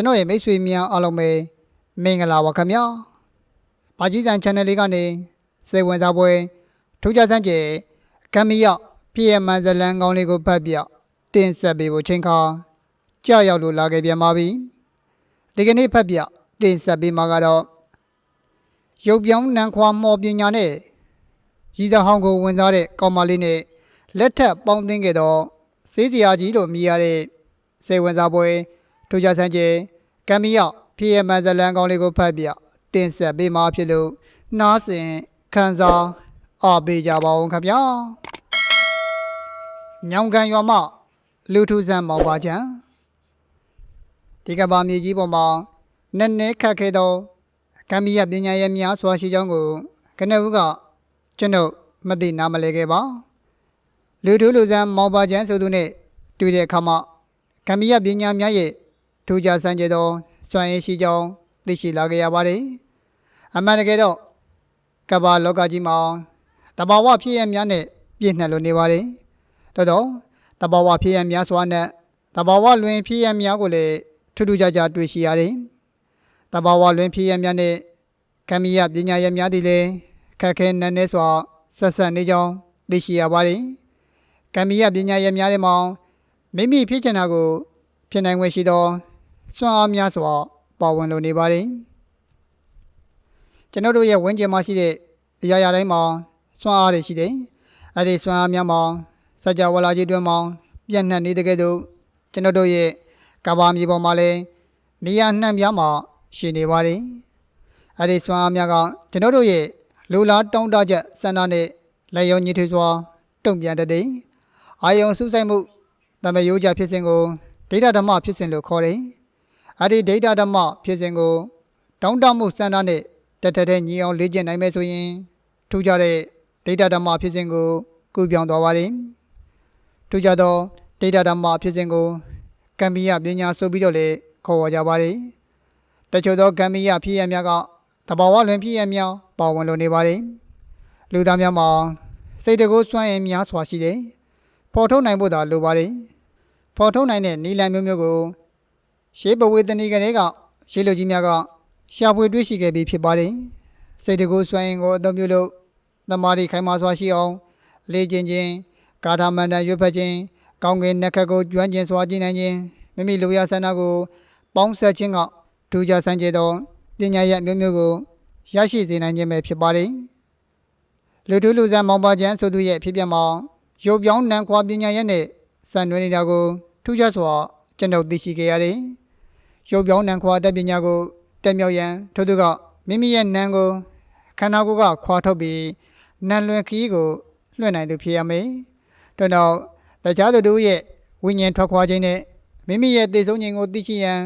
ကျွန်တော်ရဲ့မိတ်ဆွေများအားလုံးပဲမင်္ဂလာပါခင်ဗျာ။ဘာကြီးစံ channel လေးကနေစေဝင်စားပွဲထူးခြားစမ်းကြဲကမ်မီရောက်ပြည့်ရမှန်ဇလန်ကောင်းလေးကိုဖတ်ပြတင်ဆက်ပေးဖို့ချိန်ခါကြာရောက်လို့လာခဲ့ပြန်ပါပြီ။ဒီကနေ့ဖတ်ပြတင်ဆက်ပေးမှာကတော့ရုပ်ပြောင်းနံခွာမော်ပညာနဲ့ရည်သားဟောင်းကိုဝင်စားတဲ့ကောင်မလေးနဲ့လက်ထပ်ပေါင်းသင်းခဲ့တော့စေးစရာကြီးလို့မြည်ရတဲ့စေဝင်စားပွဲ ထူးခြားဆန်းကျဲကမ်မီရောက်ဖြစ်ရမှန်ဇလန်ကောင်းလေးကိုဖတ်ပြတင်ဆက်ပေးမှာဖြစ်လို့နားဆင်ခန်းစားအားပေးကြပါဦးခင်ဗျာညောင်ကန်ရွာမလူထူးဆန်းမောင်ပါချံဒီကဘာမြေကြီးပေါ်မှာနက်နဲခတ်ခဲ့သောကမ်မီရပညာရဲ့များစွာရှိကြောင်းကိုကနဦးကကျွန်ုပ်မသိနားမလဲခဲ့ပါလူထူးလူဆန်းမောင်ပါချံဆိုသူနဲ့တွေ့တဲ့အခါမှာကမ္မီယပညာများရဲ့ ထူးခြားစံကြသောစွမ်းရည်ရှိကြောင်းသိရှိလာခဲ့ရပါတယ်။အမှန်တကယ်တော့ကမ္ဘာလောကကြီးမှာတဘာဝဖြစ်ရများနဲ့ပြည့်နှက်လို့နေပါတယ်။တော်တော့တဘာဝဖြစ်ရများစွာနဲ့တဘာဝလွင်ဖြစ်ရများကိုလည်းထူးထူးခြားခြားတွေ့ရှိရတယ်။တဘာဝလွင်ဖြစ်ရများနဲ့ကမ္မီယပညာရဲ့များသည်လည်းခက်ခဲနက်နဲစွာဆက်ဆက်နေကြောင်းသိရှိရပါတယ်။ကမ္မီယပညာရဲ့များတဲ့မောင်မိမိဖြစ်ချင်တာကိုဖြစ်နိုင်ွယ်ရှိသော စွမ်းအားများစွာပါဝင်လိုနေပါတယ်ကျွန်တော်တို့ရဲ့ဝန်းကျင်မှာရှိတဲ့အရာရာတိုင်းမှာစွမ်းအားတွေရှိတယ်အဲ့ဒီစွမ်းအားများမှာစကြဝဠာကြီးတွင်မှာပြန့်နှံ့နေတဲ့ကဲ့သို့ကျွန်တော်တို့ရဲ့ကဘာမြေပေါ်မှာလည်းနေရာနှံ့ပြားမှာရှိနေပါတယ်အဲ့ဒီစွမ်းအားများကကျွန်တော်တို့ရဲ့လူလားတောင်းတချက်စန္ဒနဲ့လက်ရောညှိထွေးစွာတုံ့ပြန်တတ်တယ်အာယုံစုဆိုင်မှုတမယိုးကြဖြစ်စဉ်ကိုဒိဋ္ဌဓမ္မဖြစ်စဉ်လို့ခေါ်တယ်။ အဲ့ဒီဒိဋ္ဌဓမ္မဖြစ်စဉ်ကိုတောင်းတမှုစံတာနဲ့တက်တက်တဲ့ညီအောင်လေ့ကျင့်နိုင်မယ်ဆိုရင်ထူးခြားတဲ့ဒိဋ္ဌဓမ္မဖြစ်စဉ်ကိုကုပြောင်းသွားပါတယ်။ထူးခြားသောဒိဋ္ဌဓမ္မဖြစ်စဉ်ကိုကမ္မီယပညာဆိုပြီးတော့လည်းခေါ်ဝေါ်ကြပါတယ်။တချို့သောကမ္မီယဖြစ်ရများကတဘာဝလွင်ဖြစ်ရများပါဝင်လို့နေပါတယ်။လူသားများမှာစိတ်တကူစွမ်းရည်များစွာရှိတယ်။ပေါ်ထုတ်နိုင်ဖို့သာလိုပါတယ်။ပေါ်ထုတ်နိုင်တဲ့နီလန်မျိုးမျိုးကို ရှေးဘဝေတဏီကလေးကရှေးလူကြီးများကရှာဖွေတွေ့ရှိခဲ့ပြီးဖြစ်ပါတယ်။စိတ်တကူစွမ်းရင်ကိုအသုံးပြုလို့သမာဓိခိုင်မာစွာရှိအောင်လေ့ကျင့်ခြင်းကာထာမန္တန်ရွတ်ဖက်ခြင်းကောင်းကင်နက္ခတ်ကိုကျွမ်းကျင်စွာကျင့်နိုင်ခြင်းမိမိလူရဆန္ဒကိုပေါင်းဆက်ခြင်းကထူးခြားဆန်းကျဲသောပညာရမျိုးမျိုးကိုရရှိစေနိုင်ခြင်းပဲဖြစ်ပါတယ်။လူထုလူဆန်းမောင်ပါချမ်းဆိုသူရဲ့ဖြစ်ပြမှာရုပ်ပြောင်းနံခွာပညာရက်နဲ့စံတွဲနေတာကိုထူးခြားစွာကျွန်တော်သိရှိခဲ့ရတယ်။ ရုပ်ပြောင်းနံခွာတတ်ပညာကိုတက်မြောက်ရန်ထို့သူကမိမိရဲ့နံကိုခန္ဓာကိုယ်ကခွာထုတ်ပြီးနံလွင်ခီးကိုလွှင့်နိုင်သူဖြစ်ရမယ်။တို့တော့တခြားသူတို့ရဲ့ဝိညာဉ်ထွက်ခွာခြင်းနဲ့မိမိရဲ့သိဆုံးခြင်းကိုသိရှိရန်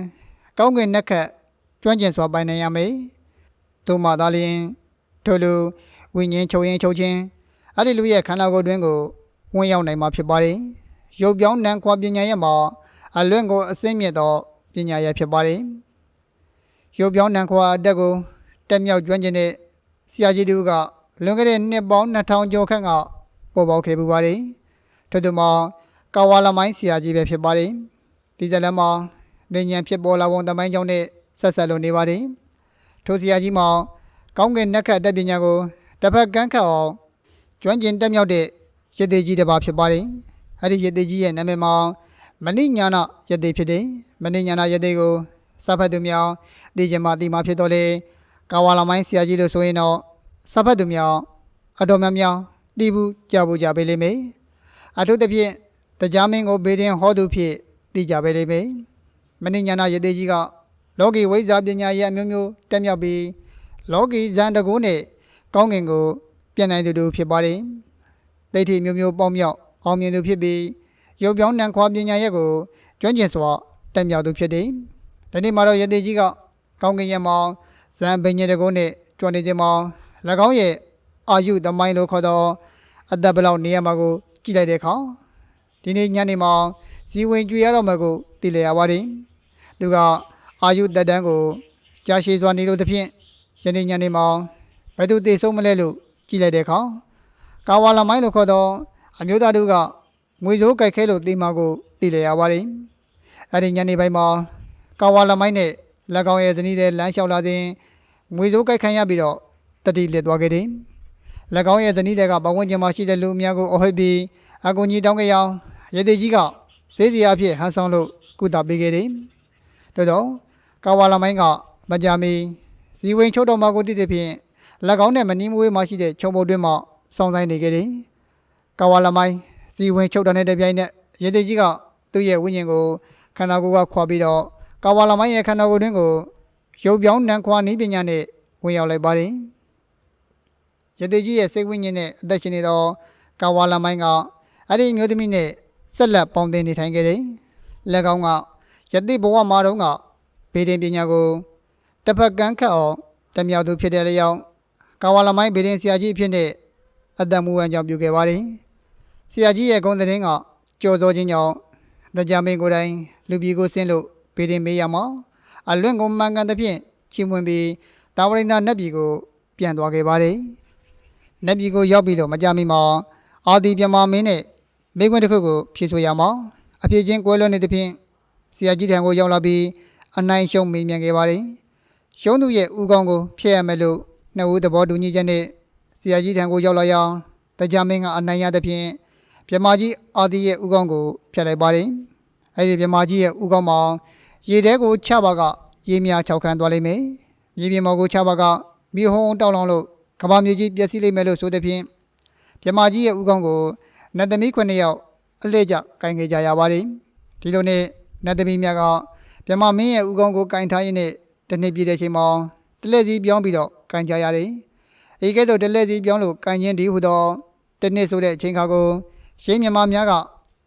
ကောင်းကင်နက်ခတ်ကျွမ်းကျင်စွာပိုင်နိုင်ရမယ်။သို့မှသာလျှင်ထို့လူဝိညာဉ်ချုပ်ရင်ချုပ်ခြင်းအဲ့ဒီလူရဲ့ခန္ဓာကိုယ်တွင်းကိုဝင်ရောက်နိုင်မှာဖြစ်ပါတယ်။ရုပ်ပြောင်းနံခွာပညာရဲ့မှာအလွင့်ကိုအစင်းမြင့်သော ပညာရဲ့ဖြစ်ပါတယ်။ရုပ်ပြောင်းနံခွာအတက်ကိုတက်မြောက်ကျွမ်းကျင်တဲ့ဆရာကြီးတူကလွန်ခဲ့တဲ့နှစ်ပေါင်း2000ကျော်ခန့်ကပေါ်ပေါက်ခဲ့ပူပါတယ်။ထို့သူမှာကာဝါလမိုင်းဆရာကြီးပဲဖြစ်ပါတယ်။ဒီဇလန်မှာဉာဏ်ဖြစ်ပေါ်လာပုံတမိုင်းကြောင့်နဲ့ဆက်ဆက်လို့နေပါတယ်။ထိုဆရာကြီးမှာကောင်းကင်နက်ခတ်တက်ပညာကိုတစ်ဖက်ကန်းခတ်အောင်ကျွမ်းကျင်တက်မြောက်တဲ့ရသေးကြီးတစ်ပါးဖြစ်ပါတယ်။အဲဒီရသေးကြီးရဲ့နာမည်မှာ မဏိညာဏရသေးဖြစ်တယ်။မဏိညာဏရသေးကိုစဖတ်သူများသိကြမှာသိမှာဖြစ်တော့လေကာဝါလာမိုင်းဆရာကြီးလို့ဆိုရင်တော့စဖတ်သူများအတော်များများသိဘူးကြားဘူးကြပေးလိမ့်မယ်။အထူးသဖြင့်တရားမင်းကိုဘေးတင်ဟောသူဖြစ်သိကြပေးလိမ့်မယ်။မဏိညာဏရသေးကြီးကလောကီဝိဇ္ဇာပညာရဲ့အမျိုးမျိုးတက်မြောက်ပြီးလောကီဇန်တကူနဲ့ကောင်းကင်ကို ပြန်နိုင်သူတို့ဖြစ်ပါတယ်။ဒိဋ္ဌိမျိုးမျိုးပေါင်းမြောက်အောင်မြင်သူဖြစ်ပြီး ရုပ်ပြောင်းနံခွာပညာရဲ့ကိုကျွမ်းကျင်စွာတက်မြောက်သူဖြစ်တယ်။ဒီနေ့မှာတော့ယတိကြီးကကောင်းကင်ရဲ့မောင်ဇန်ပင်ညေတကုနဲ့ကျွမ်းနေခြင်းမောင်၎င်းရဲ့အာယုသမိုင်းလို့ခေါ်သောအသက်ဘလောက်နေရမှာကိုကြည့်လိုက်တဲ့အခါဒီနေ့ညနေမှာဇီဝင်ကြွေရတော့မှာကိုသိလျက်ရပါတယ်။သူကအာယုတက်တန်းကိုကြာရှည်စွာနေလို့တစ်ဖြင့်ယနေ့ညနေမှာဘယ်သူသိဆုံးမလဲလို့ကြည့်လိုက်တဲ့အခါကာဝါလာမိုင်းလို့ခေါ်သောအမျိုးသားတို့က ငွေစိုးကြိုက်ခဲလို့တေးမာကိုသိလျက်ရပါတယ်။အဲဒီညနေပိုင်းမှာကာကာဝါလမိုင်းနဲ့လက်ကောင်ရဲ့ဇနီးတဲ့လမ်းလျှောက်လာစဉ်ငွေစိုးကြိုက်ခံရပြီးတော့တတိလက်သွားခဲ့တယ်။လက်ကောင်ရဲ့ဇနီးတဲ့ကဘဝဝင်ကျင်မှာရှိတဲ့လူအများကိုအဟိတ်ပြီးအကူကြီးတောင်းကြရအောင်ရသေးကြီးကစေးစီအဖြစ်ဟန်ဆောင်လို့ကုသပေးခဲ့တယ်။တော်တော့ကာဝါလမိုင်းကမကြမီဇီဝင်ချုပ်တော်မှာကိုတည်တဲ့ဖြင့်လက်ကောင်နဲ့မနီးမဝေးမှရှိတဲ့ချုံပုတ်တွင်းမှာစောင်းဆိုင်နေခဲ့တယ်။ကာဝါလမိုင်း ဇီဝင်ချုပ်တော်နဲ့တပြိုင်နက်ရသေးကြီးကသူ့ရဲ့ဝိညာဉ်ကိုခန္ဓာကိုယ်ကခွာပြီးတော့ကာဝါလမိုင်းရဲ့ခန္ဓာကိုယ်တွင်းကိုရုပ်ပြောင်းနံခွာနည်းပညာနဲ့ဝင်ရောက်လိုက်ပါတယ်။ရသေးကြီးရဲ့စိတ်ဝိညာဉ်နဲ့အသက်ရှင်နေတော့ကာဝါလမိုင်းကအဲ့ဒီအမျိုးသမီးနဲ့ဆက်လက်ပေါင်းတင်နေထိုင်ခဲ့တယ်။လက်ကောင်းကယတိဘဝမှာတော့ကဗေဒင်ပညာကိုတစ်ဖက်ကန်းခတ်အောင်တမြောက်သူဖြစ်တဲ့လျောက်ကာဝါလမိုင်းဗေဒင်ဆရာကြီးအဖြစ်နဲ့အသက်မူဝမ်းကြောင့်ပြုခဲ့ပါတယ်။ ဆရာကြီးရဲ့ဂုဏ်သတင်းကကြော်စောခြင်းကြောင့်တရားမင်းကိုယ်တိုင်လူပြည်ကိုဆင်းလို့ဗေဒင်မေးရမှာအလွင့်ကိုမှန်ကန်သဖြင့်ချီးမွမ်းပြီးတာဝရိန္ဒနတ်ပြည်ကို ပြန်သွားခဲ့ပါတယ်။နတ်ပြည်ကိုရောက်ပြီးတော့မကြမီမှာအာဒီပြမမင်းနဲ့မိကွန်းတစ်ခုကိုဖြေဆိုရမှာအဖြစ်ချင်းကွဲလွဲနေသဖြင့်ဆရာကြီးထံကိုရောက်လာပြီးအနိုင်ရှုံးမေးမြန်းခဲ့ပါတယ်။ရှုံးသူရဲ့ဥကောင်းကိုဖျက်ရမယ်လို့နှစ်ဦးသဘောတူညီချက်နဲ့ဆရာကြီးထံကိုရောက်လာရအောင်တရားမင်းကအနိုင်ရသဖြင့် ပြမကြီးအာဒီရဲ့ဥကောင်းကိုဖျက်လိုက်ပါတယ်။အဲဒီပြမကြီးရဲ့ဥကောင်းမှာရေထဲကိုချပါကရေမြချောက်ခန်းသွားလိမ့်မယ်။မြေပြင်ပေါ်ကိုချပါကမြေဟုံးတောက်လောင်လို့ကဘာမြေကြီးပျက်စီးလိမ့်မယ်လို့ဆိုတဲ့ဖြင့်ပြမကြီးရဲ့ဥကောင်းကိုနတ်သမီး9ယောက်အလှည့်ကျကင်ခဲ့ကြရပါတယ်။ဒီလိုနဲ့နတ်သမီးများကပြမမင်းရဲ့ဥကောင်းကိုကင်ထားရင်းနဲ့တစ်နှစ်ပြည့်တဲ့ချိန်မှာတလက်စီပြောင်းပြီးတော့ကင်ကြရတယ်။အေကဲ့သို့တလက်စီပြောင်းလို့ကင်ခြင်းဒီဟုသောတစ်နှစ်ဆိုတဲ့အချိန်ခါကို ရှင်းမြမများက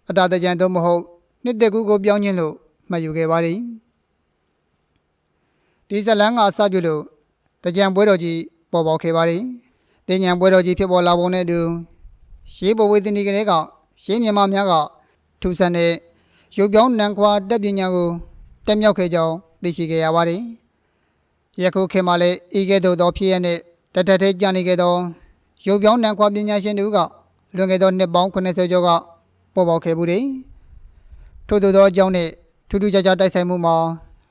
အတာတကြံတော့မဟုတ်နှစ်သက်ကူကိုပြောင်းခြင်းလို့မှတ်ယူခဲ့ပါတယ်။ဒီဇလန်ကအစပြုလို့တကြံပွဲတော်ကြီးပေါ်ပေါက်ခဲ့ပါတယ်။တင်ញံပွဲတော်ကြီးဖြစ်ပေါ်လာပုံနဲ့အတူရှေးဘဝေသနီကလေးကရှေးမြန်မာများကထူဆန်တဲ့ရုပ်ပြောင်းနံခွာတက်ပညာကိုတက်မြောက်ခဲ့ကြောင်းသိရှိခဲ့ရပါတယ်။ယခုခေတ်မှာလည်းဤကဲ့သို့သောဖြစ်ရတဲ့တတထဲကြံနေခဲ့သောရုပ်ပြောင်းနံခွာပညာရှင်တို့က လွန်ခဲ့သောနှစ်ပေါင်း80ကျော်ကပေါ်ပေါက်ခဲ့မှုတွေထို့သောသောအကြောင်းနဲ့ထူးထူးခြားခြားတိုက်ဆိုင်မှုမှာ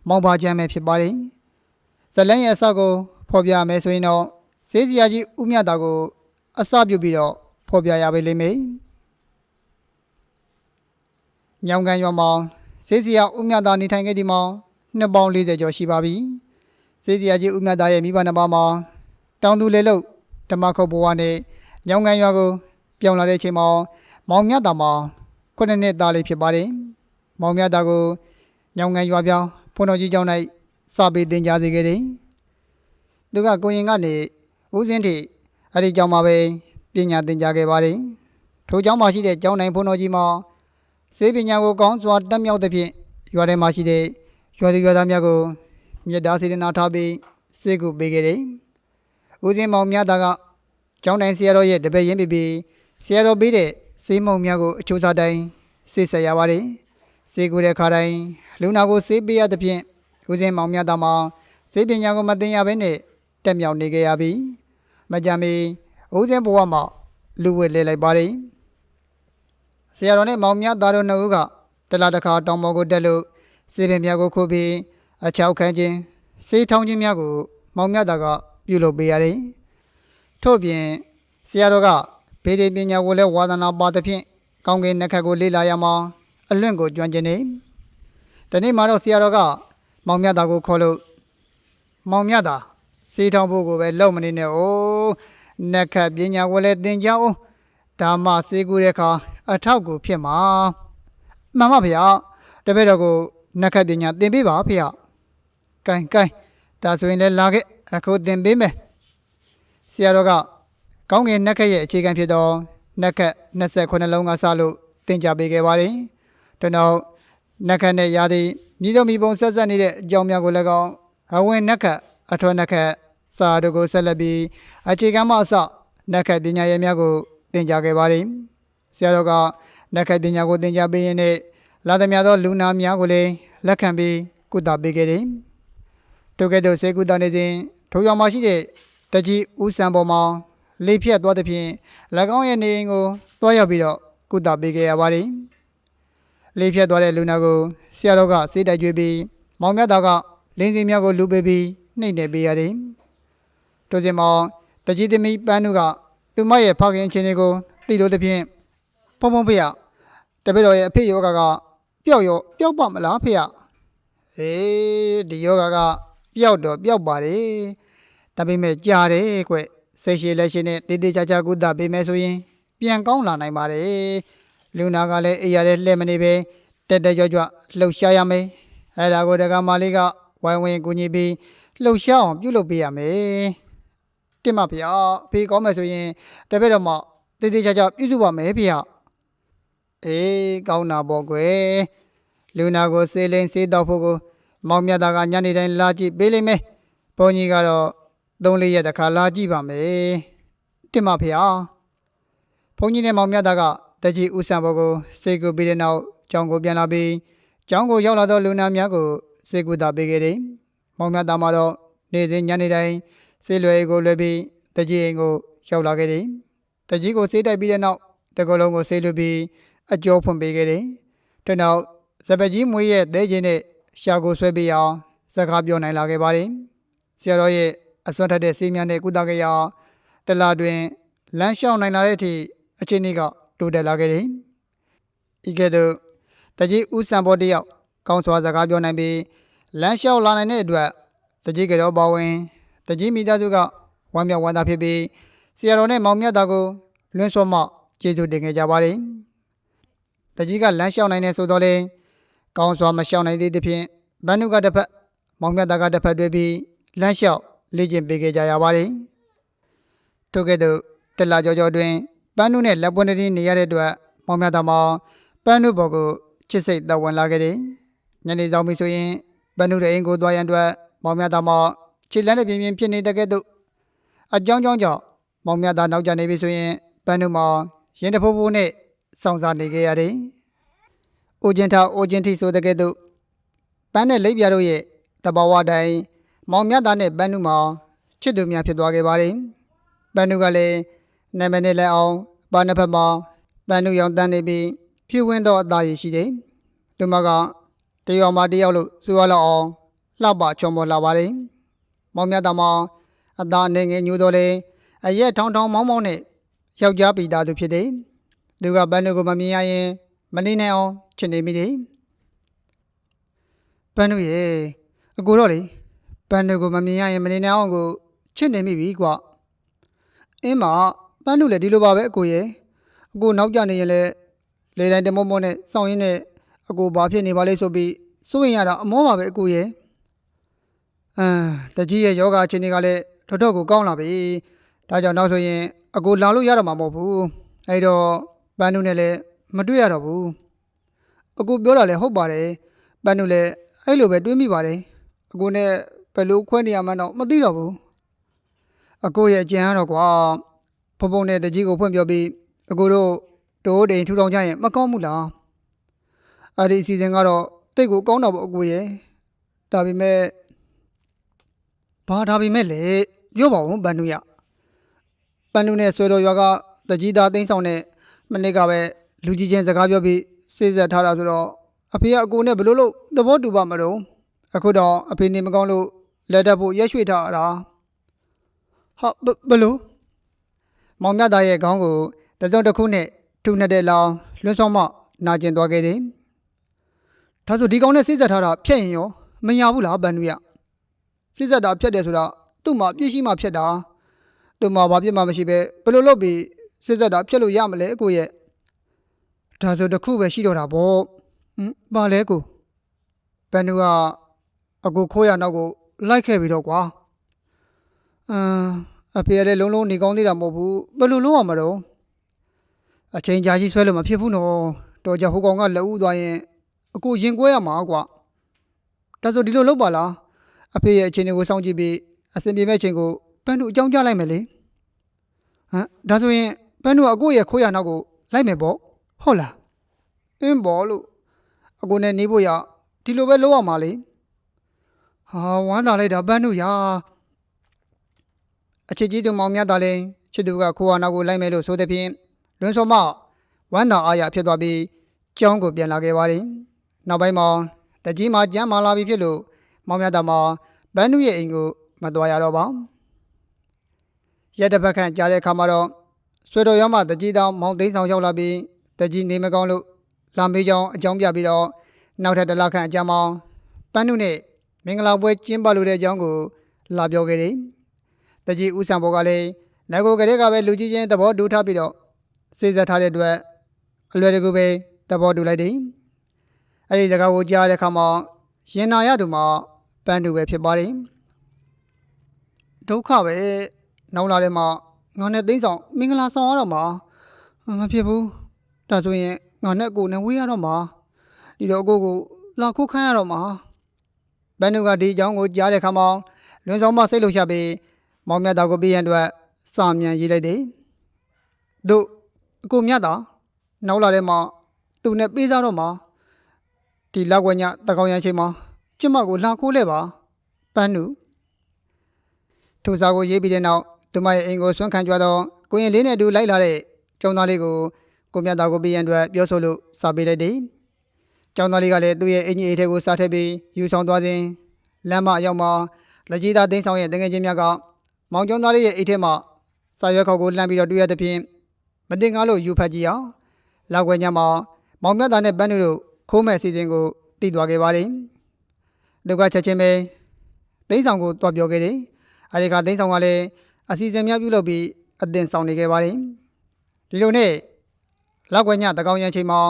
မောင်ပါချမ်းပဲဖြစ်ပါတယ်။ဇလန်ရဲ့အစကိုဖော်ပြမယ်ဆိုရင်တော့စေးစရာကြီးဥမြတာကိုအစပြုပြီးတော့ဖော်ပြရပါလိမ့်မယ်။ညောင်ကန်ရွာမှာစေးစရာဥမြတာနေထိုင်ခဲ့ဒီမှာနှစ်ပေါင်း40ကျော်ရှိပါပြီ။စေးစရာကြီးဥမြတာရဲ့မိဘနှစ်ပါးမှာတောင်သူလေလို့ဓမ္မခုတ်ဘဝနဲ့ညောင်ကန်ရွာကို ပြောင်းလာတဲ့အချိန်မှာမောင်မြတ်တာမှာခုနှစ်နှစ်သားလေးဖြစ်ပါတယ်။မောင်မြတ်တာကိုညောင်ကန်ရွာပြောင်းဖုန်တော်ကြီးကျောင်း၌စာပေသင်ကြားစေခဲ့တယ်။သူကကိုရင်ကနေဦးစင်းထိအဲ့ဒီကျောင်းမှာပဲပညာသင်ကြားခဲ့ပါတယ်။ထိုကျောင်းမှာရှိတဲ့ကျောင်းနိုင်ဖုန်တော်ကြီးမှာစေပညာကိုကောင်းစွာတက်မြောက်သဖြင့်ရွာထဲမှာရှိတဲ့ရွာသူရွာသားများကိုမေတ္တာစေတနာထားပြီးစိတ်ကူပေးခဲ့တယ်။ဦးစင်းမောင်မြတ်တာကကျောင်းတိုင်းဆရာတော်ရဲ့တပည့်ရင်းပြီးပြီး ဆရာတော်ပေးတဲ့စေးမုံများကိုအချိုးစားတိုင်းစိတ်ဆက်ရပါတယ်။စေကူတဲ့ခါတိုင်းလူနာကိုစေးပေးရသဖြင့်ဦးစင်းမောင်မြတ်တာမှာစေပညာကိုမသိရဘဲနဲ့တက်မြောက်နေကြရပြီ။မကြမီဦးစင်းဘဝမှာလူဝဲလဲလိုက်ပါတယ်။ဆရာတော်နဲ့မောင်မြတ်သားတို့နှစ်ဦးကတလားတစ်ခါတောင်ပေါ်ကိုတက်လို့စေပင်များကိုခုတ်ပြီးအချောက်ခန်းခြင်းစေးထောင်းခြင်းများကို မောင်မြတ်သားကပြုလုပ်ပေးရတယ်။ထို့ပြင်ဆရာတော်က ဗေဒပညာကိုလည်းဝါသနာပါသဖြင့်ကောင်းကင်နှက်ခတ်ကိုလေ့လာရမှာအလွင့်ကိုကျွမ်းကျင်နေ။ဒီနေ့မှာတော့ဆရာတော်ကမောင်မြတ်သားကိုခေါ်လို့မောင်မြတ်သားစေးထောင်းဖို့ကိုပဲလုံမနေနဲ့။အိုးနှက်ခတ်ပညာကိုလည်းသင်ကြအောင်ဓမ္မစေကူတဲ့အခါအထောက်ကိုဖြစ်မှာမှန်ပါဗျာတပည့်တော်ကိုနှက်ခတ်ပညာသင်ပေးပါဖေ။ကဲကဲဒါဆိုရင်လည်းလာခဲ့အခုသင်ပေးမယ်ဆရာတော်က ကောင်းကင်နှက်ခတ်ရဲ့အခြေခံဖြစ်သောနှက်ခတ်28လုံးကစလို့သင်ကြားပေးခဲ့ပါတယ်။ကျွန်တော်နှက်ခတ်နဲ့ရာသီမြည်တော်မီပုံဆက်ဆက်နေတဲ့အကြောင်းများကိုလည်းကောင်းအဝင်နှက်ခတ်အထွတ်နှက်ခတ်စာတို့ကိုဆက်လက်ပြီးအခြေခံမှအစနှက်ခတ်ပညာရေးများကိုသင်ကြားခဲ့ပါတယ်။ဆရာတော်ကနှက်ခတ်ပညာကိုသင်ကြားပေးရင်းနဲ့လာသမျှသောလူနာများကိုလည်းလက်ခံပြီးကုသပေးခဲ့တယ်။တိုကဲ့သို့စေကုသနေစဉ်ထိုရောင်မှာရှိတဲ့တကြီးဦးစံပေါ်မှာ လေဖြတ်သွားသဖြင့်၎င်းရဲ့နေအိမ်ကိုတွားရောက်ပြီးတော့ကုသပေးခဲ့ရပါတယ်။လေဖြတ်သွားတဲ့လူနာကိုဆရာတော်ကစေးတိုက်ကြွေးပြီးမောင်မြတ်သားကလင်းစင်မြတ်ကိုလူပေးပြီးနှိမ့်နေပေးရတယ်တို့စင်မောင်တကြီးသမီးပန်းနုကသူမရဲ့ဖခင်ချင်းတွေကိုသိလို့တဖြင့်ဖုံဖုံဖေရတပည့်တော်ရဲ့အဖေယောဂကပျောက်ရောပျောက်ပါမလားဖေရအေးဒီယောဂကပျောက်တော့ပျောက်ပါတယ်ဒါပေမဲ့ကြားတယ်ကွ စိတ်ရှိလက်ရှိနဲ့တေးသေးချာချာကုသပေးမယ်ဆိုရင်ပြန်ကောင်းလာနိုင်ပါတယ်လူနာကလည်းအိပ်ရတဲ့လှဲ့မနေပဲတက်တက်ကြွကြွလှုပ်ရှားရမယ်အဲ့ဒါကိုဒကမာလေးကဝိုင်းဝန်းကူညီပြီးလှုပ်ရှားအောင်ပြုလုပ်ပေးရမယ်တင်မဖေအဖေကောင်းမယ်ဆိုရင်တပည့်တော်မှတေးသေးချာချာပြုစုပါမယ်ဖေအေးကောင်းတာပေါ့ကွယ်လူနာကိုစေးလင်းစေးတော့ဖို့ကိုမောင်မြတ်သားကညနေတိုင်းလာကြည့်ပေးလိမ့်မယ်ဘုန်းကြီးကတော့ သုံးလေးရက်တစ်ခါလာကြည့်ပါမယ်တင်မဖေအားဘုန်းကြီးနဲ့မောင်မြတ်သားကတကြီးဥဆံဘောကိုစေကူပြီးတဲ့နောက်ကျောင်းကိုပြန်လာပြီးကျောင်းကိုရောက်လာသောလူနာများကိုစေကူတာပေးခဲ့တယ်။မောင်မြတ်သားမှာတော့နေ့စဉ်ညနေတိုင်းစေလွယ်ကိုလွယ်ပြီးတကြီးအိမ်ကိုရောက်လာခဲ့တယ်။တကြီးကိုစေးတိုက်ပြီးတဲ့နောက်တကလုံးကိုစေလွပြီးအကျော်ဖွင့်ပေးခဲ့တယ်။တဲ့နောက်ဇပကြီးမွေးရဲ့သဲချင်းနဲ့ရှာကိုဆွဲပေးအောင်စကားပြောနိုင်လာခဲ့ပါတယ်။ဆရာတော်ရဲ့ အစွမ်းထက်တဲ့စီးများနဲ့ကုသခဲ့ရအောင်တလတွင်လမ်းလျှောက်နိုင်လာတဲ့အထိအချိန်ကြီးကတိုးတက်လာခဲ့တယ်။ဤကဲ့သို့တကြီးဦးစံဘောတယောက်ကောင်းစွာစကားပြောနိုင်ပြီးလမ်းလျှောက်လာနိုင်တဲ့အတွက်တကြီးကတော့ပါဝင်တကြီးမိသားစုကဝမ်းမြောက်ဝမ်းသာဖြစ်ပြီးဆရာတော်နဲ့မောင်မြတ်သားကိုလွှင့်ဆော့မှကျေးဇူးတင်ခဲ့ကြပါတယ်။တကြီးကလမ်းလျှောက်နိုင်တဲ့ဆိုတော့လေကောင်းစွာမလျှောက်နိုင်သေးသဖြင့်ဘန်းနုကတစ်ဖက်မောင်မြတ်သားကတစ်ဖက်တွေ့ပြီးလမ်းလျှောက် လေ့ကျင့်ပေးခဲ့ကြရပါတယ်။ထို့ကဲ့သို့တလကြောကြောတွင်ပန်းနုနဲ့လက်ပွန်းတည်းနေရတဲ့အတွက်မောင်မြတ်သားမောင်ပန်းနုဘော်ကိုချစ်စိတ်သက်ဝင်လာခဲ့တယ်။ညနေဆောင်ပြီဆိုရင်ပန်းနုရဲ့အိမ်ကိုသွားရန်အတွက်မောင်မြတ်သားမောင်ခြေလန်းတဲ့ပြင်းပြင်းဖြစ်နေတဲ့ကဲ့သို့အကြောင်းကြောင့်ကြောင့်မောင်မြတ်သားနောက်ကျနေပြီဆိုရင်ပန်းနုမောင်ရင်တဖိုးဖိုးနဲ့စောင့်စားနေခဲ့ရတယ်။အိုဂျင်ထာအိုဂျင်တီဆိုတဲ့ကဲ့သို့ပန်းနဲ့လိပ်ပြတို့ရဲ့တဘာဝတိုင်း မောင်မြတ်သားနဲ့ပန်းနုမောင်ချစ်သူများဖြစ်သွားခဲ့ပါတယ်။ပန်းနုကလည်းနာမည်နဲ့လည်းအောင်ပါနှစ်ဖက်မှာပန်းနုရောင်တန်းနေပြီးဖြူဝင်းသောအသားရည်ရှိတယ်။ဒီမှာကတရောင်မတယောက်လို့ဆိုရလောက်အောင်လှပချုံပေါ်လာပါတယ်။မောင်မြတ်သားမောင်အသားအနေငယ်ညိုတော့လေအရက်ထောင်းထောင်းမောင်းမောင်းနဲ့ယောက်ျားပီသားသူဖြစ်တယ်။သူကပန်းနုကိုမမြင်ရရင်မနေနိုင်အောင်ချစ်နေမိတယ်။ပန်းနုရဲ့အကိုတော့လေ ပန်းနုကိုမမြင်ရရင်မနေနိုင်အောင်ကိုချစ်နေမိပြီကွာ။အင်းမပန်းတို့လည်းဒီလိုပါပဲအကိုရဲ့အကိုနောက်ကျနေရင်လည်းလေတိုင်းတမောမောနဲ့စောင့်ရင်းနဲ့အကိုဘာဖြစ်နေပါလဲဆိုပြီးစိုးရင်ရတာအမောပါပဲအကိုရဲ့အမ်တကြီးရဲ့ယောဂအခြေအနေကလည်းတော်တော်ကိုကောင်းလာပြီဒါကြောင့်နောက်ဆိုရင်အကိုလာလို့ရတော့မှာမဟုတ်ဘူးအဲ့တော့ပန်းတို့နဲ့လည်းမတွေ့ရတော့ဘူးအကိုပြောတာလည်းဟုတ်ပါတယ်ပန်းတို့လည်းအဲ့လိုပဲတွေးမိပါတယ်အကိုနဲ့ ဘယ်လိုခွဲနေရမှန်းတော့မသိတော့ဘူးအကိုရဲ့အကြံကတော့ကွာဖုံဖုံနဲ့တကြီးကိုဖွင့်ပြောပြီးအကိုတို့တိုးတိန်ထူထောင်ကြရင်မကောင်းဘူးလားအဲ့ဒီအစီအစဉ်ကတော့တိတ်ကိုကောင်းတာပေါ့အကိုရဲ့ဒါပေမဲ့ဘာဒါပေမဲ့လေပြောပါဦးဘန်နုရဘန်နုနဲ့ဆွေတော်ရွာကတကြီးသားသိန်းဆောင်နဲ့မနစ်ကပဲလူကြီးချင်းစကားပြောပြီးစိတ်ဆက်ထားတာဆိုတော့အဖေကအကိုနဲ့ဘလို့လို့သဘောတူပါမလို့အခုတော့အဖေနေမကောင်းလို့ လက်တက်ဖို့ရက်ရွှေ့ထားတာဟာဘဘလို့မောင်မြတ်သားရဲ့ခေါင်းကိုတစုံတစ်ခုနဲ့ထုနှက်တဲ့လောင်လွှတ်ဆောင်မှနာကျင်သွားခဲ့တယ်။ဒါဆိုဒီကောင်နဲ့စိတ်ဆက်ထားတာဖြတ်ရင်ရောမရဘူးလားဘန်နူရစိတ်ဆက်တာဖြတ်တယ်ဆိုတာသူ့မှာပြည့်ရှိမှဖြတ်တာသူ့မှာဘာပြစ်မှမရှိပဲဘယ်လိုလုပ်ပြီးစိတ်ဆက်တာဖြတ်လို့ရမလဲအကိုရဲ့ဒါဆိုတစ်ခုပဲရှိတော့တာပေါ့ဟင်ပါလဲကိုဘန်နူကအကိုခိုးရနောက်ကို လိုက်ခဲ့ပြီတော့ကွာအမ်အဖေကလည်းလုံးလုံးနေကောင်းသေးတာမဟုတ်ဘူးဘယ်လိုလုပ်ရမှာတော့အချိန်ကြာကြီးဆွဲလို့မဖြစ်ဘူးနော်တော်ကြဟိုကောင်ကလက်ဦးသွားရင်အကိုရင်ကွဲရမှာကွာဒါဆိုဒီလိုလုပ်ပါလားအဖေရဲ့အချိန်တွေကိုစောင့်ကြည့်ပြီးအဆင်ပြေမဲ့အချိန်ကိုပန်းတို့အကြောင်းကြားလိုက်မယ်လေဟမ်ဒါဆိုရင်ပန်းတို့အကိုရဲ့ခိုးရနောက်ကိုလိုက်မယ်ပေါ့ဟုတ်လားအင်းဘောလို့အကိုနဲ့နေဖို့ရဒီလိုပဲလုပ်ရမှာလေ ဟာဝမ်းသာလိုက်တာပန်းတို့ရာအချစ်ကြီးတို့မောင်များသားလည်းချစ်သူကခိုးအောင်နောက်ကိုလိုက်မယ်လို့ဆိုတဲ့ဖြင့်လွန်စောမဝမ်းသာအားရဖြစ်သွားပြီးကျောင်းကိုပြန်လာခဲ့ပါတယ်။နောက်ပိုင်းမှာတတကြီးမှာကြမ်းမာလာပြီဖြစ်လို့မောင်မြတ်သားမှာဘန်းနုရဲ့အိမ်ကိုမတော်ရတော့ပါရက်တစ်ပတ်ခန့်ကြာတဲ့အခါမှာတော့ဆွေတော်ရောမတကြီးတောင်မောင်သိန်းဆောင်ရောက်လာပြီးတကြီးနေမကောင်းလို့လာမေးကြောင်းအကြောင်းပြပြီးတော့နောက်ထပ်တစ်လခန့်အကြာမှာပန်းနုနဲ့ မင်္ဂလာပွဲကျင်းပလို့တဲ့အကြောင်းကိုလာပြောခဲ့တယ်တကြီးဦးဆံဘော်ကလည်းလက်ကိုကလေးကပဲလူကြီးချင်းသဘောတူထားပြီးတော့စေစပ်ထားတဲ့အတွက်အလွယ်တကူပဲသဘောတူလိုက်တယ်အဲ့ဒီစကားကိုကြားတဲ့အခါမှာရင်နာရသူမှာပန်းတူပဲဖြစ်ပါတယ်ဒုက္ခပဲနောက်လာတဲ့မှာငါနဲ့သိန်းဆောင်မင်္ဂလာဆောင်ရတော့မှာမဖြစ်ဘူးဒါဆိုရင်ငါနဲ့ကိုနဲ့ဝေးရတော့မှာဒီတော့အကိုကိုလာခုတ်ခိုင်းရတော့မှာ ဘန်နုကဒီအကြောင်းကိုကြားတဲ့အခါမှာလွန်ဆောင်မစိတ်လှရှာပြီးမောင်မြတ်သားကိုပြရန်အတွက်စာမြန်ရေးလိုက်တယ်တို့အကိုမြတ်သားနောက်လာတဲ့မှာသူနဲ့ပေးစားတော့မှာဒီလောက်ဝညတကောင်ရန်ချိန်မှာကျမကိုလာခိုးလဲပါပန်းနုထိုစာကိုရေးပြီးတဲ့နောက်သူမရဲ့အိမ်ကိုဆွမ်းခံကြတော့ကိုရင်လေးနဲ့အတူလိုက်လာတဲ့ကျောင်းသားလေးကိုကိုမြတ်သားကိုပြရန်အတွက်ပြောဆိုလို့စာပေးလိုက်တယ် ကျောင်းသားလေးကလည်းသူ့ရဲ့အင်ကြီးအိတ်ထဲကိုစားထည့်ပြီးယူဆောင်သွားစဉ်လမ်းမအရောက်မှာလက်ကြီးသားသိန်းဆောင်ရဲ့တငယ်ချင်းများကမောင်ကျောင်းသားလေးရဲ့အိတ်ထဲမှာစာရွက်ခေါက်ကိုလှမ်းပြီးတော့တွေ့ရတဲ့ဖြင့်မတင်ကားလို့ယူဖတ်ကြည့်အောင်လောက်ွယ်ညမှာမောင်မြတ်သားနဲ့ပန်းနုတို့ခိုးမဲ့အစီအစဉ်ကိုတည်သွားခဲ့ပါတယ်။သူကချက်ချင်းပဲသိန်းဆောင်ကိုတွားပြောခဲ့တယ်။အဲဒီကသိန်းဆောင်ကလည်းအစီအစဉ်များပြုလုပ်ပြီးအသင်ဆောင်နေခဲ့ပါတယ်။ဒီလိုနဲ့လောက်ွယ်ညတကောင်ရန်ချိန်မှာ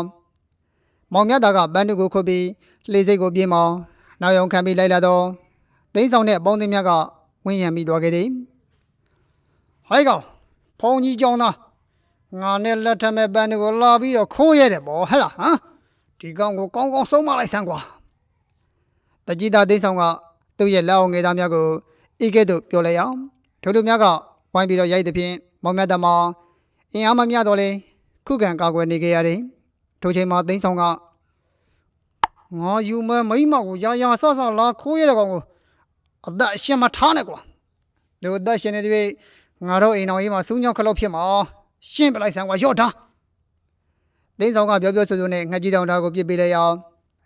မောင်မြတ်သားကပန်းနုကိုခုတ်ပြီးလှေစိတ်ကိုပြေးမောင်နောက်ရောင်ခံပြီးလိုက်လာတော့သိန်းဆောင်နဲ့အပေါင်းအသင်းများကဝင်းရံပြီးသွားခဲ့တယ်။ဟိုက်ကောင်ဖုန်ကြီးကြောင်းသားငါနဲ့လက်ထက်မဲ့ပန်းတွေကိုလာပြီးတော့ခိုးရတယ်ပေါ့ဟဲ့လားဟမ်ဒီကောင်ကိုကောင်းကောင်းဆုံးမလိုက်စမ်းကွာတကြီးသားသိန်းဆောင်ကသူ့ရဲ့လက်အောင်ငယ်သားများကိုဤကဲ့သို့ပြောလိုက်အောင်ထို့လူများကဝိုင်းပြီးတော့ရိုက်သည်ဖြင့်မောင်မြတ်တမောင်အင်အားမမျှတော့လေခုခံကာကွယ်နေကြရတယ်ထိုချိန်မှာသိန်းဆောင်က ငါယူမမိမကိုရာရာဆဆလာခိုးရတဲ့ကောင်ကိုအသက်အရှင်မထားနဲ့ကွာလူအသက်ရှင်နေတဲ့ငါတို့အိမ်တော်ကြီးမှာစူးညောက်ခလုတ်ဖြစ်မှာရှင်းပလိုက်ဆန်းကွာရော့ထားသိန်းဆောင်ကပြောပြောဆိုဆိုနဲ့ငှက်ကြီးတောင်ဓာတ်ကိုပြစ်ပေးလိုက်အောင်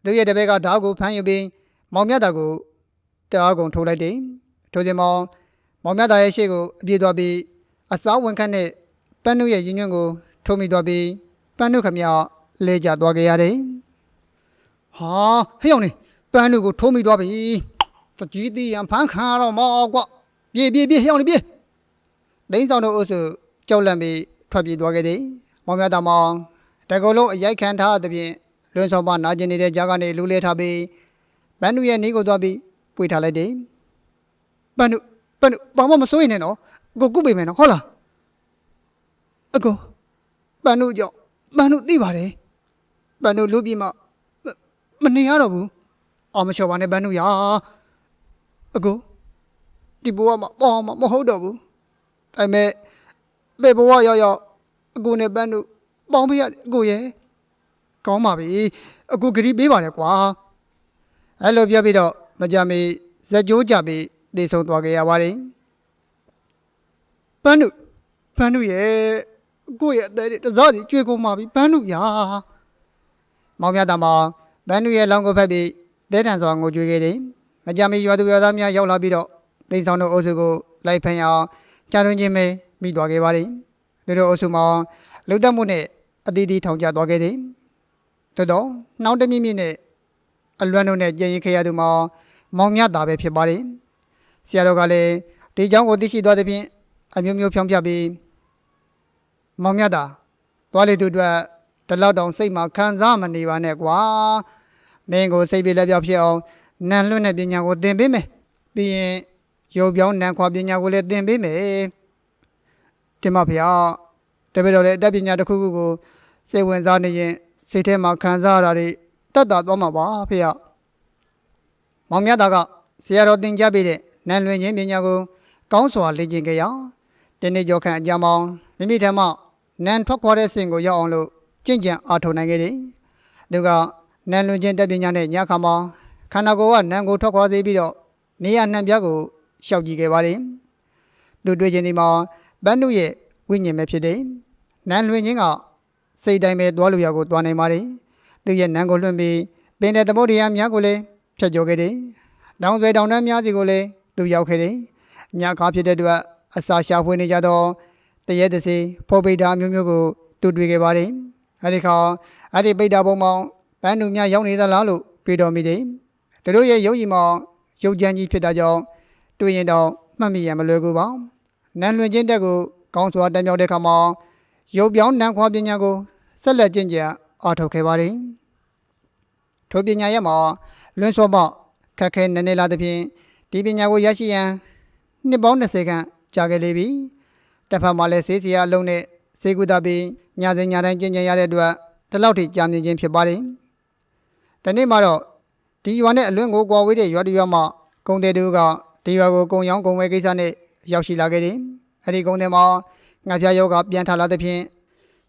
သူရဲ့တပည့်ကဓာတ်ကိုဖမ်းယူပြီးမောင်မြတ်တာကိုတအားကုန်ထိုးလိုက်တယ်ထိုချိန်မှာမောင်မြတ်တာရဲ့ရှေ့ကိုအပြေးသွားပြီးအစားဝင်ခတ်နဲ့ပန်းနုရဲ့ရင်ညွန့်ကိုထိုးမိသွားပြီးပန်းနုခမလဲကျသွားခဲ့ရတယ် ဟာဟဲ့အောင်နေပန်းနုကိုထိုးမိသွားပြီတကြီးတီးရန်ဖမ်းခံရတော့မောကွပြေးပြေးပြေးဟဲ့အောင်နေပြေးသိန်းဆောင်တို့အုပ်စုကြောက်လန့်ပြီးထွက်ပြေးသွားခဲ့တယ်။မောင်မြတ်တာမောင်တကုံလုံးအရိုက်ခံထားတဲ့ဖြင့်လွန်ဆောင်မနာကျင်နေတဲ့ကြားကနေလူလဲထားပြီးဘန်နုရဲ့နေကိုသွားပြီးပွေထားလိုက်တယ်။ဘန်နုဘန်နုဘာမှမစိုးရင်နဲ့နော်။ကိုကုတ်ပေမယ်နော်ဟုတ်လား။အကိုဘန်နုကြောင့်ဘန်နုသိပါတယ်။ဘန်နုလူပြီးမှ မနေရတော့ဘူး။အောင်မချော်ပါနဲ့ဘန်နုရာ။အကိုဒီဘဝမှာပေါ်မှာမဟုတ်တော့ဘူး။ဒါပေမဲ့ပေဘဝရောက်ရောက်အကိုနဲ့ပန်းတို့ပေါင်းပေးရအကိုရဲ့ကောင်းပါပြီအကိုဂရီပေးပါလေကွာအဲ့လိုပြောပြီးတော့မကြမီဇက်ကြိုးကြပြီးနေဆုံးသွားခဲ့ရပါတယ်ပန်းတို့ပန်းတို့ရဲ့အကိုရဲ့အသေးတစားစီကြွေကုန်ပါပြီပန်းတို့ရာမောင်မြတ်တာမှာ ပန်းတို့ရဲ့လောင်းကိုဖက်ပြီးတဲတန်စွာငိုကြွေခဲ့တယ်မကြမီရွာသူရွာသားများရောက်လာပြီးတော့တိန်ဆောင်တို့အုပ်စုကိုလိုက်ဖန်အောင်ကြာတွင်ချင်းပဲမိသွားခဲ့ပါတယ်လူတို့အုပ်စုမှာလူသက်မှုနဲ့အတီးတီးထောင်ကျသွားခဲ့တယ်တော်တော်နှောင်းတမြင့်မြင့်နဲ့အလွမ်းတို့နဲ့ကြင်ရင်ခဲ့ရသူမှာမောင်မြတ်တာပဲဖြစ်ပါတယ်ဆရာတော်ကလည်းဒီเจ้าကိုသိရှိသွားတဲ့ဖြင့်အမျိုးမျိုးဖြောင်းပြပြီးမောင်မြတ်တာသွားလေသူအတွက်တလောက်တောင်စိတ်မှာခံစားမနေပါနဲ့ကွာ မင်းကိုစိတ်ပြေလက်ပြောက်ဖြစ်အောင်နန်လွတ်တဲ့ပညာကိုသင်ပေးမယ်ပြီးရင်ရုပ်ပြောင်းနန်ခွာပညာကိုလည်းသင်ပေးမယ်တင်ပါဗျာတပည့်တော်လည်းအတတ်ပညာတစ်ခုခုကိုစိတ်ဝင်စားနေရင်စိတ်ထဲမှာခံစားရတာတွေတတ်တာသွားမှာပါဖေရမောင်မြတ်သားကဆရာတော်သင်ကြားပေးတဲ့နန်လွင်ချင်းပညာကိုကောင်းစွာလေ့ကျင့်ကြရအောင်ဒီနေ့ကြောခန့်အကြမ်းမောင်မိမိထမနန်ထွက်ခွာတဲ့စင်ကိုရောက်အောင်လို့ကြင့်ကြံအားထုတ်နိုင်ခဲ့တယ်သူက နန်လွင်ချင်းတက်ပညာနဲ့ညခါမှာခန္ဓာကိုယ်ကနန်ကိုထွက်ခွာစေပြီးတော့နေရနှံပြားကိုရှောက်ကြည့်ခဲ့ပါတယ်သူတွေ့ချင်းဒီမှာဘန်းနုရဲ့ဝိညာဉ်ပဲဖြစ်တယ်။နန်းလွင်ချင်းကစိတ်တိုင်းပဲသွားလို့ရကိုသွားနိုင်ပါတယ်။သူရဲ့နန်းကိုလွှင့်ပြီးပင်တဲ့သမုဒ္ဒရာများကိုလည်းဖြတ်ကျော်ခဲ့တယ်။တောင်ဆွဲတောင်တန်းများစီကိုလည်းသူရောက်ခဲ့တယ်။ညခါဖြစ်တဲ့အတွက်အစာရှာဖွေနေကြတော့တရဲတစီဖော်ပိတာမျိုးမျိုးကိုတူတွေ့ခဲ့ပါတယ်။အဲဒီခါအဲ့ဒီပိတာပုံမောင် ပန်းသူများရောက်နေသလားလို့တွေးတော်မိတယ်။သူတို့ရဲ့ရုပ်ရည်မောင်ရုပ်ကြမ်းကြီးဖြစ်တာကြောင့်တွေ့ရင်တော့မှတ်မိရမလွယ်ကူပါ။နန်းလွင်ချင်းတက်ကိုကောင်းစွာတက်မြောက်တဲ့ခါမှာရုပ်ပြောင်းနန်းခွာပညာကိုဆက်လက်ကျင့်ကြံအားထုတ်ခဲ့ပါတယ်။ထိုပညာရဲ့မှာလွန်းစောမခက်ခဲနေနေလာသဖြင့်ဒီပညာကိုရရှိရန်နှစ်ပေါင်း20ခန့်ကြာခဲ့လေပြီ။တစ်ဖက်မှာလည်းဆေးစရာအလုံးနဲ့ဆေးကုသပြီးညစဉ်ညတိုင်းကျင့်ကြံရတဲ့အတွက်ဒီလောက်ထိကြာမြင့်ခြင်းဖြစ်ပါတယ်။ ဒီနေ့မှာတော့ဒီရွာနဲ့အလွန်ကိုကွာဝေးတဲ့ရွာတစ်ရွာမှာကုံတဲ့တူကဒီရွာကိုကုံရောင်းကုံဝဲကိစ္စနဲ့ရောက်ရှိလာခဲ့တယ်။အဲဒီကုံတဲ့မှာငါပြယောဂပြန်ထလာသဖြင့်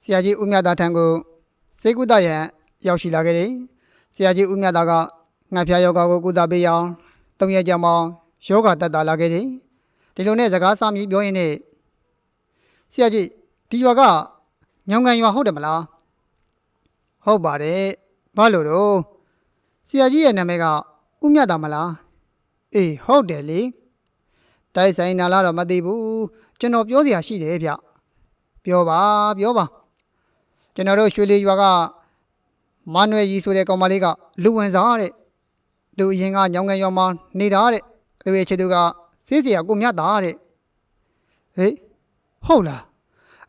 ဆရာကြီးဦးမြတ်သားထံကိုစေကုသရန်ရောက်ရှိလာခဲ့တယ်။ဆရာကြီးဦးမြတ်သားကငါပြယောဂကိုကုသပေးရအောင်တုံးရကြမောင်းယောဂတက်တာလာခဲ့တယ်။ဒီလိုနဲ့စကားစာမြည်ပြောရင်းနဲ့ဆရာကြီးဒီရွာကညောင်ကန်ရွာဟုတ်တယ်မလား။ဟုတ်ပါတယ်။ဘာလို့တော့ ဆရာကြီးရဲ့နာမည်ကဦးမြတ်သားမလား။အေးဟုတ်တယ်လေ။တိုက်ဆိုင်နာလားတော့မသိဘူးကျွန်တော်ပြောစရာရှိတယ်ဗျပြောပါပြောပါကျွန်တော်တို့ရွှေလီရွာကမနွယ်ကြီးဆိုတဲ့ကောင်မလေးကလူဝင်စားတဲ့သူအရင်ကညောင်ငယ်ရွာမှာနေတာတဲ့သူရဲ့ချစ်သူကစေးစရာကိုမြတ်တာတဲ့ဟေးဟုတ်လား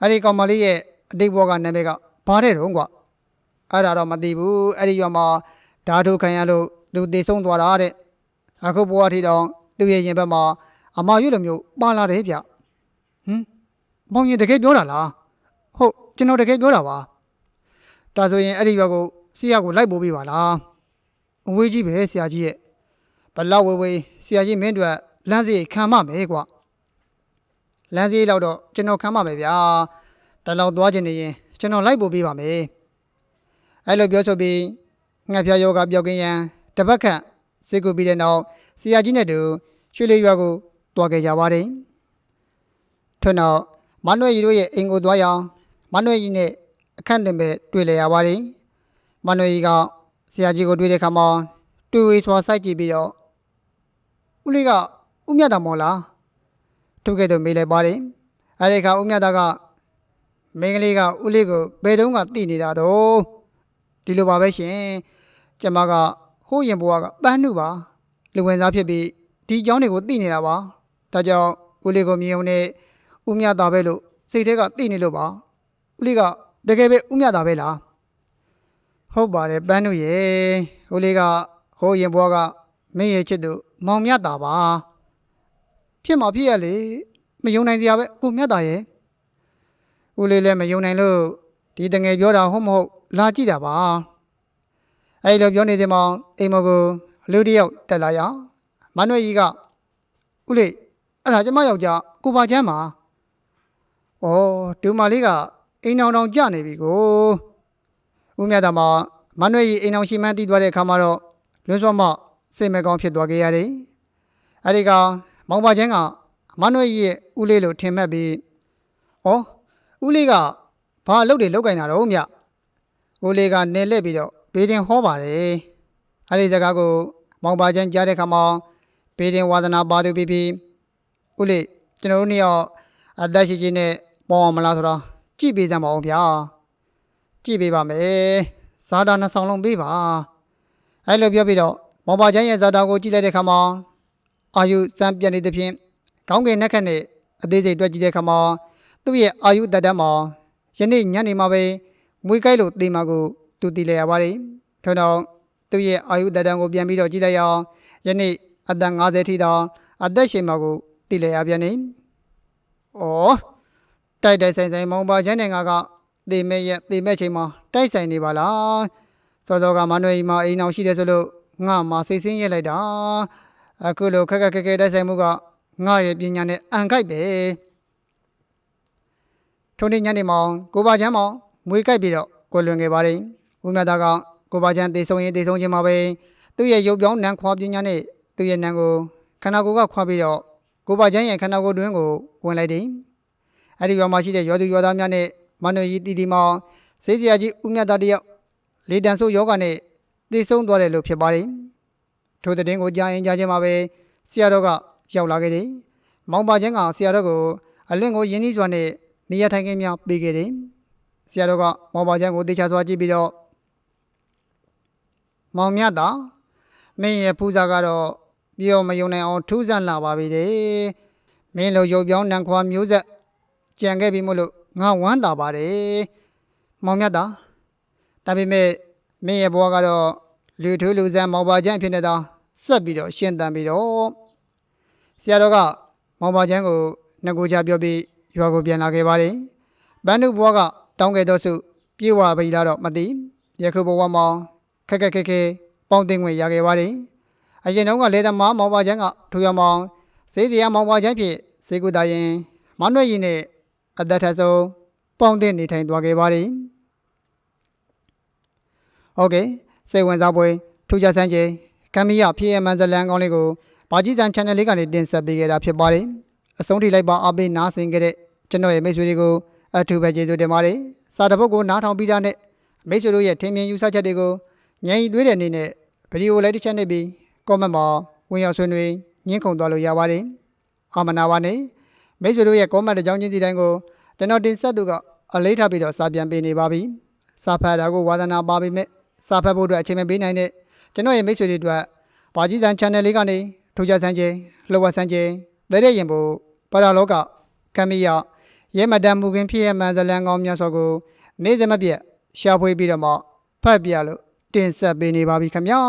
အဲ့ဒီကောင်မလေးရဲ့အတိတ်ဘဝကနာမည်ကဘာတဲ့တုံးကွာအဲ့ဒါတော့မသိဘူးအဲ့ဒီရွာမှာ ဓာတုခံရလို့သူတည်ဆုံးသွားတာတဲ့အခုဘဝထိတောင်သူ့ရဲ့ရင်ဘက်မှာအမာရွတ်လိုမျိုးပါလာတယ်ဗျဟမ်မောင်ရင်တကယ်ပြောတာလားဟုတ်ကျွန်တော်တကယ်ပြောတာပါဒါဆိုရင်အဲ့ဒီရွာကိုဆရာကိုလိုက်ပို့ပေးပါလားအဝေးကြီးပဲဆရာကြီးရဲ့ဘလောက်ဝေးဝေးဆရာကြီးမင်းတို့လမ်းစီခံမမယ်ကွာလမ်းစီလောက်တော့ကျွန်တော်ခံမမယ်ဗျာတလောက်သွားခြင်းနေရင်ကျွန်တော်လိုက်ပို့ပေးပါမယ်အဲ့လိုပြောဆိုပြီး ငှက်ဖျားယောဂပျောက်ကင်းရန်တပတ်ခန့်စေကူပြီးတဲ့နောက်ဆရာကြီးနဲ့တူရွှေလေးရွာကိုတွားခဲ့ကြပါတယ်ထွန်းတော့မနွေရီတို့ရဲ့အိမ်ကိုသွားရအောင်မနွေရီနဲ့အခန့်တင်ပဲတွေ့လည်ရပါတယ်မနွေရီကဆရာကြီးကိုတွေ့တဲ့အခါမှာတွေ့ဝေစွာစိုက်ကြည့်ပြီးတော့ဦးလေးကဦးမြတ်တာမော်လားထုတ်ခဲ့တော့မေးလိုက်ပါတယ်အဲဒီအခါဦးမြတ်တာကမင်းကလေးကဦးလေးကိုဘယ်တုန်းကတိနေတာတော့ဒီလိုပါပဲရှင် ကျမကဟိုးရင်ဘွားကပန်းနှုပါလူဝင်စားဖြစ်ပြီးဒီအကြောင်းတွေကိုသိနေတာပါဒါကြောင့်ဦးလေးကိုမြင်ုံနဲ့ဦးမြသာပဲလို့စိတ်ထဲကသိနေလို့ပါဦးလေးကတကယ်ပဲဦးမြသာပဲလားဟုတ်ပါတယ်ပန်းနှုရဲ့ဦးလေးကဟိုးရင်ဘွားကမင်းရဲ့ချစ်သူမောင်မြသာပါဖြစ်မှာဖြစ်ရလေမယုံနိုင်စရာပဲကိုမြသာရဲ့ဦးလေးလည်းမယုံနိုင်လို့ဒီတငယ်ပြောတာဟုတ်မဟုတ်လာကြည့်တာပါ အဲ့လိုပြောနေတဲ့အမောင်အိမ်မကိုလူတစ်ယောက်တက်လာရမနွေကြီးကဦးလေးအဲ့ဒါကျမယောက်ျားကိုပါချမ်းပါ။အော်ဒူမာလေးကအိမ်အောင်တောင်ကြနေပြီကို။ဦးမြတ်သားမမနွေကြီးအိမ်အောင်ရှိမှန်းတီးသွားတဲ့အခါမှာတော့လွန်းစောမစိတ်မကောင်းဖြစ်သွားခဲ့ရတယ်။အဲဒီကမောင်ပါချမ်းကမနွေကြီးရဲ့ဦးလေးလိုထင်မှတ်ပြီး။အော်ဦးလေးကဘာအလုပ်တွေလုပ်ကင်တာတော့မြ။ဦးလေးကနေလက်ပြီးတော့ ဘေးတင်ဟောပါတယ်။အဲဒီစကားကို မောင်ပါချမ်းကြားတဲ့အခါမှာဘေးတင်ဝါသနာပါသူပြီးပြီးဦးလေးကျွန်တော်တို့နှစ်ယောက်အသက်ရှိချင်းနဲ့ပေါ်အောင်မလားဆိုတော့ကြည့်ပေးစမ်းပါဦးဗျာကြည့်ပေးပါမယ်ဇာတာနှစ်ဆောင်လုံးပေးပါအဲ့လိုပြောပြီးတော့မောင်ပါချမ်းရဲ့ဇာတာကိုကြည့်လိုက်တဲ့ခါမှာအာယုစမ်းပြတ်နေတဲ့ဖြင့်ကောင်းကင်နှက်ခတ်နဲ့အသေးစိတ်တွက်ကြည့်တဲ့ခါမှာသူ့ရဲ့အာယုတတ်တမ်းမှာယနေ့ညနေမှာပဲမွေးကိုက်လို့တေးမှာကို သူတည်လေရပါတယ်ထို့တော့သူ့ရဲ့အာယုတတ်တမ်းကိုပြန်ပြီးတော့ကြည့်လိုက်အောင်ယနေ့အသက်50ထိတောင်အသက်ရှင်မှာကိုတည်လေရပြန်နေ။အော်တိုက်တိုက်ဆိုင်ဆိုင်မောင်ပါချမ်းတဲ့ငါကတေမဲ့ရဲ့တေမဲ့ချိန်မှာတိုက်ဆိုင်နေပါလား။စောစောကမနွေမှာအိမ်အောင်ရှိတယ်ဆိုလို့ငါမှစိတ်ဆင်းရဲလိုက်တာ။အခုလိုခက်ခက်ခဲခဲတိုက်ဆိုင်မှုကငါရဲ့ပညာနဲ့အန်ခိုက်ပဲ။ထုံနေ့ညနေမောင်ကိုပါချမ်းမောင်မွေးကြိုက်ပြီးတော့ကိုလွန်ခဲ့ပါတယ်။ ဦးမြတ်သားကကိုပါချမ်းတေဆုံးရင်တေဆုံးချင်းမှာပဲသူ့ရဲ့ရုပ်ပြောင်းနံခွာပညာနဲ့သူ့ရဲ့နံကိုခန္ဓာကိုယ်ကခွာပြီးတော့ကိုပါချမ်းရဲ့ခန္ဓာကိုယ်တွင်းကိုဝင်လိုက်တယ်။အဲဒီရွာမှာရှိတဲ့ရွာသူရွာသားများနဲ့မနွေကြီးတီတီမောင်စေးစရာကြီးဦးမြတ်သားတယောက်လေတန်ဆိုးယောဂနဲ့တတည်ဆုံးသွားတယ်လို့ဖြစ်ပါတယ်ထိုတဲ့တင်ကိုကြားရင်ကြားချင်းမှာပဲဆရာတော်ကရောက်လာခဲ့တယ်မောင်ပါချင်းကဆရာတော်ကိုအလင့်ကိုယင်းနှီးစွာနဲ့နေရာထိုင်ခင်းများပေးခဲ့တယ်ဆရာတော်ကမောင်ပါချင်းကိုတေချာစွာကြည့်ပြီးတော့ မောင်မြတ်တာမင်းရဲ့ပူဇာကတော့ပြောမယုံနိုင်အောင်ထူးဆန်းလာပါပြီတဲ့မင်းလိုရုပ်ပြောင်းနံခွာမျိုးဆက်ကြံခဲ့ပြီမို့လို့ငါဝမ်းသာပါတယ်မောင်မြတ်တာဒါပေမဲ့မင်းရဲ့ဘဝကတော့လူထူးလူဆန်းမောင်ပါချမ်းဖြစ်နေတာဆက်ပြီးတော့ရှင်းတန်ပြီးတော့ဆရာတော်ကမောင်ပါချမ်းကိုငကိုချပြောပြီးရွာကိုပြန်လာခဲ့ပါတယ်။ဘန်းဒုဘဝကတောင်းခဲ့သောစုပြေဝပြီလားတော့မသိယခုဘဝမှာ ခက်ခက်ခဲခဲပေါင်းတင်ဝင်ရခဲ့ပါတယ်။အရင်တုန်းကလေသမားမောင်ပါချမ်းကထူရမောင်စေးစရာမောင်ပါချမ်းဖြစ်စေကူတာရင်မနှွဲ့ရင်နဲ့အသက်ထက်ဆုံးပေါင်းတင်နေထိုင်သွားခဲ့ပါတယ်။ဟုတ်ကဲ့စိတ်ဝင်စားပွဲထူးခြားဆန်းကျင်ကမ်မီယာဖြစ်ရမှန်ဇလန်ကောင်းလေးကိုဘာကြီးတန် channel လေးကနေတင်ဆက်ပေးခဲ့တာဖြစ်ပါတယ်အဆုံးထိလိုက်ပါအားပေးနားဆင်ခဲ့တဲ့ကျွန်တော်ရဲ့မိတ်ဆွေတွေကိုအထူးပဲကျေးဇူးတင်ပါတယ်စာတစ်ပုဒ်ကိုနားထောင်ပြီးသားနဲ့မိတ်ဆွေတို့ရဲ့ထင်မြင်ယူဆချက်တွေကို ညံ့ရီသွေးတဲ့အနေနဲ့ဗီဒီယိုလိုက်တစ်ချက်နဲ့ပြီး comment မှာဝင်ရောက်ဆွေးနွေးညှင်းခုန်သွားလို့ရပါတယ်အာမနာပါနဲ့မိတ်ဆွေတို့ရဲ့ comment တစ်ကြောင်းချင်းစီတိုင်းကိုကျွန်တော်တင်ဆက်သူကအလေးထားပြီးတော့စာပြန်ပေးနေပါပြီစာဖတ်တာကိုဝါသနာပါပေမဲ့စာဖတ်ဖို့အတွက်အချိန်မပေးနိုင်တဲ့ကျွန်တော်ရဲ့မိတ်ဆွေတွေအတွက်ဘာကြီးတန် channel လေးကနေထူးခြားဆန်းခြင်းလှဝက်ဆန်းခြင်းတဲ့တဲ့ရင်ဖို့ပါရလောကကမ္မီယရဲမတန်မူခင်ဖြစ်ရမှန်ဇလန်ကောင်းများစွာကိုနေ့စမပြတ်ရှာဖွေပြီးတော့မှဖတ်ပြလို့ တင်ဆက်ပေးနေပါပြီခင်ဗျာ